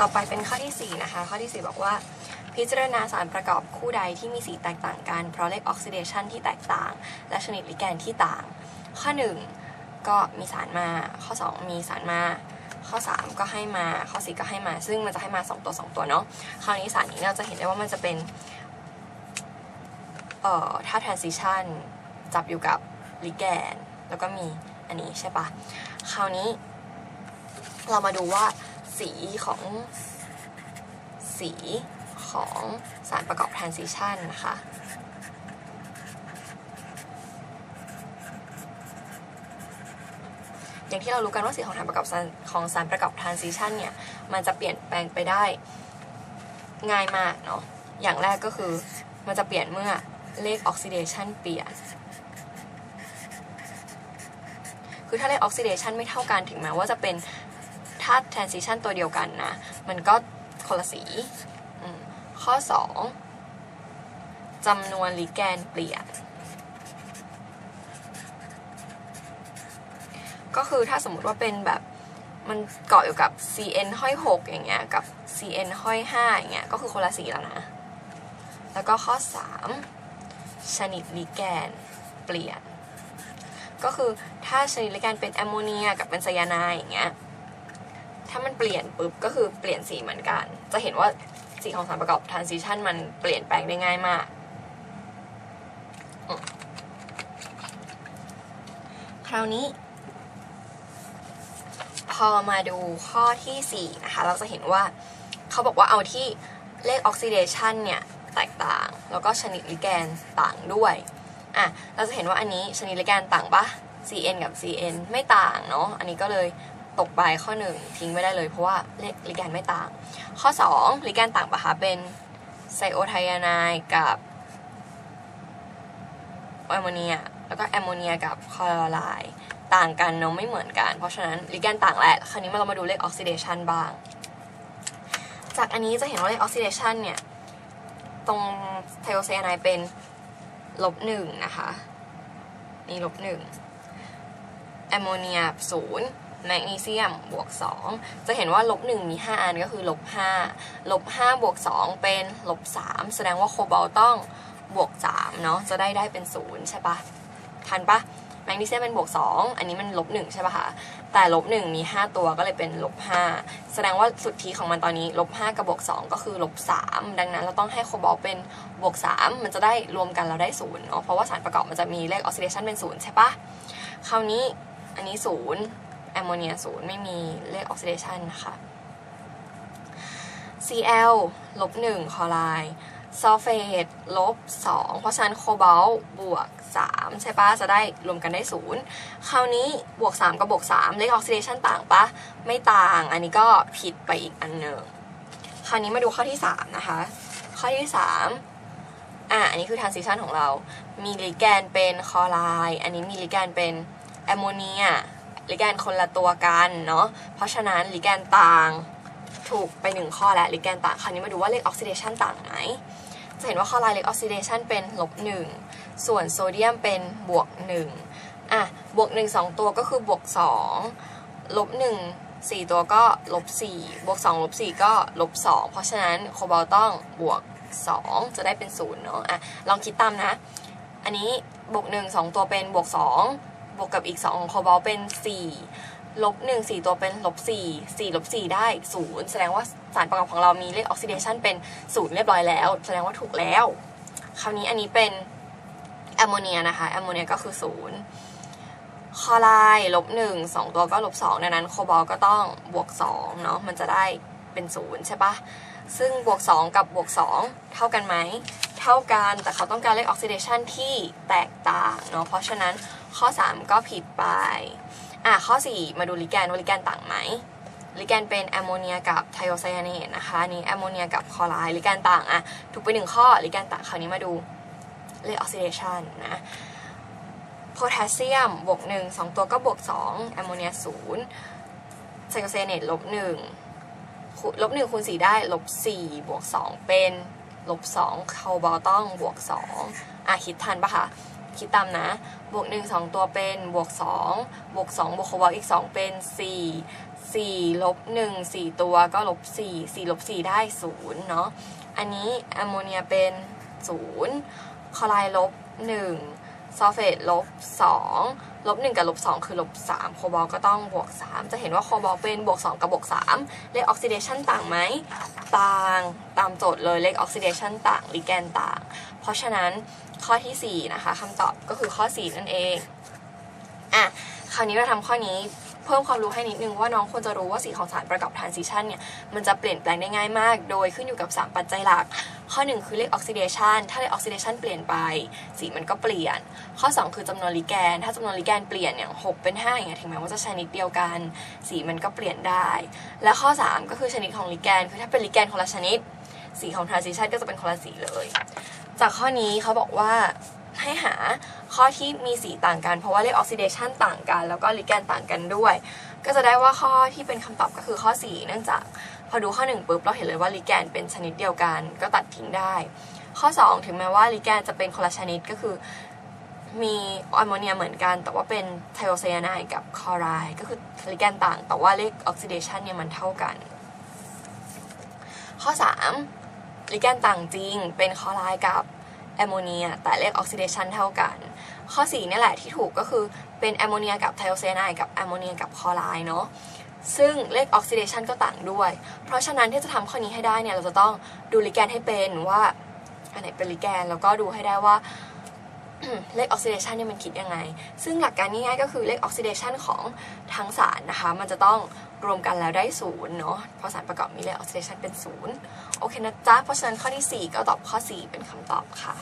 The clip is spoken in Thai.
ต่อไปเป็นข้อที่ 4 นะคะ ข้อที่ 4 บอกว่า พิจารณาสารประกอบคู่ใดที่มีสีแตกต่างกัน เพราะเลขออกซิเดชันที่แตกต่าง และชนิดลิแกนที่ต่าง ข้อ 1 ก็มีสารมา ข้อ 2 มีสารมา ข้อ 3 ก็ให้มา ข้อ 4 ก็ให้มา ซึ่งมันจะให้มา 2 ตัว 2 ตัวเนาะ คราวนี้สารนี้เราจะเห็นได้ว่ามันจะเป็น เอ่อ ถ้า transition จับอยู่กับลิแกน แล้วก็มีอันนี้ใช่ปะคราวนี้เรามาดูว่า สีของสีของสารประกอบ transition นะคะ อย่างที่เรารู้กันว่าสีของสารประกอบของสารประกอบ transition เนี่ย มันจะเปลี่ยนแปลงไปได้ง่ายมากเนาะ อย่างแรกก็คือมันจะเปลี่ยนเมื่อเลข oxidation เปลี่ยน คือถ้าเลข oxidation ไม่เท่ากันถึงแม้ว่าจะเป็น ถ้า transition ตัวเดียวกันนะ มันก็คนละสีข้อ 2จำนวนลิแกนเปลี่ยน ก็คือถ้าสมมติว่าเป็นแบบมันเกาะอยู่กับ CN ห้อย6อย่างเงี้ย กับ CN ห้อย5อย่างเงี้ย ก็คือคนละสีแล้วนะ แล้วก็ข้อ 3 ชนิดลิแกนเปลี่ยน ก็คือถ้าชนิดลิแกนเป็นแอมโมเนียกับเป็นไซยาไนด์อย่างเงี้ย ถ้ามันเปลี่ยนปุ๊บก็คือเปลี่ยนสีเหมือนกัน จะเห็นว่าสีของสารประกอบ transition มันเปลี่ยนแปลงได้ง่ายมาก คราวนี้ พอมาดูข้อที่4นะคะเราจะเห็นว่าเขาบอกว่าเอาที่เลขออกซิเดชันเนี่ย แตกต่าง แล้วก็ชนิดลิแกนต่างด้วยอะเราจะเห็นว่าอันนี้ชนิดลิแกนต่างปะ CN กับ CN ไม่ต่างเนาะ อันนี้ก็เลย ตกไปข้อ 1 ทิ้งไม่ได้เลยเพราะว่าเลขลิแกนไม่ต่าง ข้อ 2 ลิแกนต่างปะคะเป็นไซโอไทยาไนด์กับแอมโมเนียแล้วก็แอมโมเนียกับคลอไรด์ต่างกันเนาะไม่เหมือนกัน เพราะฉะนั้นลิแกนต่างแหละคราวนี้มาเรามาดูเลขออกซิเดชันบ้าง จากอันนี้จะเห็นว่าเลขออกซิเดชันเนี่ย ตรงไทโอไซยาไนด์เป็นลบหนึ่งนะคะ นี่ลบหนึ่งแอมโมเนียศูนย์ แมกนีเซียมบวก 2 จะเห็นว่าลบ1มี 5 อันก็คือลบ5ลบ5บวก 2 เป็นลบ 3 แสดงว่าโคบอลต์ต้องบวก3เนาะจะได้ได้เป็น 0 ใช่ปะทันปะแมกนีเซียมเป็นบวก 2 อันนี้มันลบ1ใช่ปะคะแต่ลบ1มี 5 ตัวก็เลยเป็นลบ5แสดงว่าสุดทีของมันตอนนี้ลบ5กับบวก 2 ก็คือลบ3ดังนั้นเราต้องให้โคบอลต์เป็นบวก 3 มันจะได้รวมกันเราได้0เนาะเพราะว่าสารประกอบมันจะมีเลขออกซิเดชันเป็น 0 ใช่ปะคราวนี้อันนี้ 0 แอมโมเนียศูนย์ไม่มีเลขออกซิเดชันนะคะ Cl ลบ1คลอไรด์ซัลเฟตลบ2เพราะฉะนั้นโคบอลบวก3ใช่ปะจะได้รวมกันได้0คราวนี้บวก3กับบวก3เลขออกซิเดชันต่างปะไม่ต่างอันนี้ก็ผิดไปอีกอันหนึ่งคราวนี้มาดูข้อที่3นะคะ ข้อที่3อะอันนี้คือ transition ของเรา มีลิแกนเป็นคลอไรด์อันนี้มีลิแกนเป็นแอมโมเนีย ลิแกนคนละตัวกันเนาะเพราะฉะนั้นลิแกนต่างถูกไปหนึ่งข้อแล้วลิแกนต่างคราวนี้มาดูว่าเลขออกซิเดชันต่างไหมจะเห็นว่าข้อลายเลขออกซิเดชันเป็นลบหนึ่งส่วนโซเดียมเป็นบวกหนึ่งอะบวกหนึ่งสองตัวก็คือบวกสองลบหนึ่งสี่ตัวก็ลบสี่บวกสองลบสี่ก็ลบสองเพราะฉะนั้นโคบอลต์ต้องบวกสองจะได้เป็นศูนย์เนาะอะลองคิดตามนะ อันนี้บวกหนึ่งสองตัวเป็นบวกสอง บวกกับอีก 2 ของโคบอลเป็น 4 ลบ 1 4 ตัวเป็นลบ 4 4 ลบ 4 ได้ 0 แสดงว่าสารประกอบของเรามีเลขออกซิเดชันเป็น 0 เรียบร้อยแล้ว แสดงว่าถูกแล้ว คราวนี้อันนี้เป็นแอมโมเนียนะคะ แอมโมเนียก็คือ 0คลอไรด์ลบ 1 2 ตัวก็ลบ2ดังนั้นโคบอลก็ต้องบวก2เนาะ มันจะได้เป็น 0 ใช่ปะ ซึ่งบวก 2 กับบวก 2 เท่ากันไหม เท่ากัน แต่เขาต้องการเลขออกซิเดชันที่แตกต่างเนาะ เพราะฉะนั้นข้อ 3 ก็ผิดไป อะ ข้อ 4 มาดูลิแกนว่าลิแกนต่างไหม ลิแกนเป็นแอมโมเนียกับไทโอไซยาเนตนะคะอันนี้แอมโมเนียกับคลอไรด์ลิแกนต่างอะ ถูกไปหนึ่งข้อ ลิแกนต่างคราวนี้มาดูเลขออกซิเดชันนะโพแทสเซียมบวก1 2 ตัวก็บวก2แอมโมเนีย0ไซโอไซยาเนตลบ1 ลบหนึ่งคูณสี่ได้ลบสี่บวกสองเป็นลบสองเคาบอลต้องบวกสองอะคิดทันปะคะคิดตามนะ บวกหนึ่งสองตัวเป็นบวกสองบวกสองบวกเคาบอลอีกสองเป็นสี่สี่ลบหนึ่งสี่ตัวก็ลบสี่สี่ลบสี่ได้ศูนย์เนาะอันนี้แอมโมเนียเป็นศูนย์คลอไรลบหนึ่ง ซัลเฟตลบ2ลบ1กับลบ2คือลบ3โคบอลก็ต้องบวก 3 จะเห็นว่าโคบอลเป็นบวก 2 กับบวก 3 เลขออกซิเดชันต่างไหมต่างตามโจทย์เลยเลขออกซิเดชันต่างลิแกนต่าง เพราะฉะนั้นข้อที่ 4 นะคะคำตอบก็คือข้อ 4 นั่นเองอะคราวนี้เราทำข้อนี้ พิ่มความรู้ให้นิดนึงว่าน้องควรจะรู้ว่าสีของสารประกอบทรานซิชันเนี่ยมันจะเปลี่ยนแปลงได้ง่ายมาก โดยขึ้นอยู่กับ 3 ปัจจัยหลัก ข้อ 1 คือเลขออกซิเดชันถ้าเลขออกซิเดชันเปลี่ยนไป สีมันก็เปลี่ยน ข้อ 2 คือจำนวนลิแกน ถ้าจำนวนลิแกนเปลี่ยนอย่าง6เป็น 5 อย่างเงี้ยถึงแม้ว่าจะชนิดเดียวกัน สีมันก็เปลี่ยนได้ และข้อ 3 ก็คือชนิดของลิแกนคือถ้าเป็นลิแกนคนละชนิด สีของทรานซิชันก็จะเป็นคนละสีเลย จากข้อนี้เขาบอกว่า ให้หาข้อที่มีสีต่างกัน เพราะว่าเลขออกซิเดชันต่างกัน แล้วก็ลิแกนต่างกันด้วย ก็จะได้ว่าข้อที่เป็นคำตอบก็คือข้อ 4 เนื่องจากพอดูข้อ 1ปุ๊บเราเห็นเลยว่าลิแกนเป็นชนิดเดียวกัน ก็ตัดทิ้งได้ ข้อ 2 ถึงแม้ว่าลิแกนจะเป็นคนละชนิดก็คือมีแอมโมเนียเหมือนกัน แต่ว่าเป็นไทโอไซยาไนด์กับคลอไรด์ก็คือลิแกนต่าง แต่ว่าเลขออกซิเดชันเนี่ยมันเท่ากัน ข้อ 3ลิแกนต่างจริงเป็นคลอไรด์กับ แอมโมเนียแต่เลขออกซิเดชันเท่ากัน ข้อ4นี่แหละที่ถูกก็คือเป็นแอมโมเนียกับไทโอไซยาไนด์กับแอมโมเนียกับคลอไรด์เนาะซึ่งเลขออกซิเดชันก็ต่างด้วย เพราะฉะนั้นที่จะทำข้อนี้ให้ได้เนี่ยเราจะต้องดูลิแกนให้เป็นว่าอันไหนเป็นลิแกนแล้วก็ดูให้ได้ว่า เลขออกซิเดชันเนี่ยมันคิดยังไง ซึ่งหลักการง่ายๆก็คือเลขออกซิเดชันของทั้งสารนะคะ มันจะต้องรวมกันแล้วได้ศูนย์เนาะ เพราะสารประกอบมีเลขออกซิเดชันเป็นศูนย์โอเคนะจ๊ะ เพราะฉะนั้นข้อที่ 4 ก็ตอบข้อ 4 เป็นคำตอบค่ะ